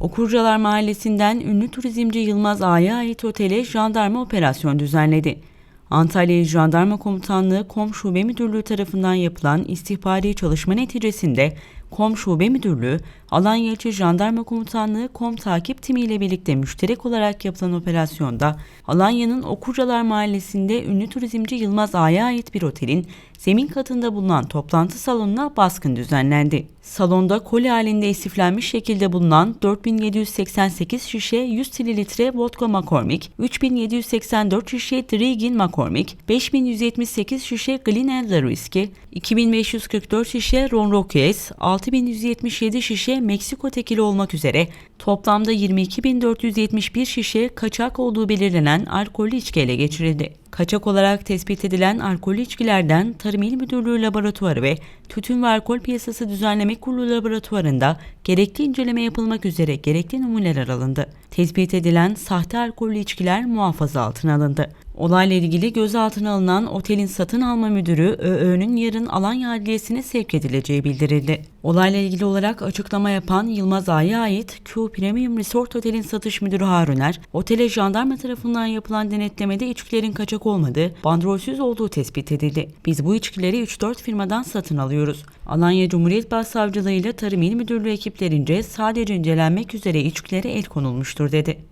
Okurcalar Mahallesi'nden ünlü turizmci Yılmaz Ağa'ya ait otele jandarma operasyon düzenledi. Antalya Jandarma Komutanlığı Kom Şube Müdürlüğü tarafından yapılan istihbari çalışma neticesinde Kom Şube Müdürlüğü, Alanya İlçe Jandarma Komutanlığı Kom takip timi ile birlikte müşterek olarak yapılan operasyonda Alanya'nın Okurcalar Mahallesi'nde ünlü turizmci Yılmaz Ağa'ya ait bir otelin zemin katında bulunan toplantı salonuna baskın düzenlendi. Salonda koli halinde istiflenmiş şekilde bulunan 4788 şişe 100 mililitre vodka McCormick, 3784 şişe Drigin McCormick, 5178 şişe Glen Elder Whisky, 2544 şişe Ron Rockies, 6177 şişe Meksiko tekili olmak üzere toplamda 22471 şişe kaçak olduğu belirlenen alkollü içki ele geçirildi. Kaçak olarak tespit edilen alkollü içkilerden Tarım İl Müdürlüğü Laboratuvarı ve Tütün ve Alkol Piyasası Düzenleme Kurulu Laboratuvarında gerekli inceleme yapılmak üzere gerekli numuneler alındı. Tespit edilen sahte alkollü içkiler muhafaza altına alındı. Olayla ilgili gözaltına alınan otelin satın alma müdürü ÖÖ'nün yarın Alanya Adliyesi'ne sevk edileceği bildirildi. Olayla ilgili olarak açıklama yapan Yılmaz Ağa'ya ait Q Premium Resort Otel'in satış müdürü Haruner, otele jandarma tarafından yapılan denetlemede içkilerin kaçak olmadığı, bandrolsüz olduğu tespit edildi. Biz bu içkileri 3-4 firmadan satın alıyoruz. Alanya Cumhuriyet Başsavcılığı ile Tarım İl Müdürlüğü ekiplerince sadece incelenmek üzere içkilere el konulmuştur dedi.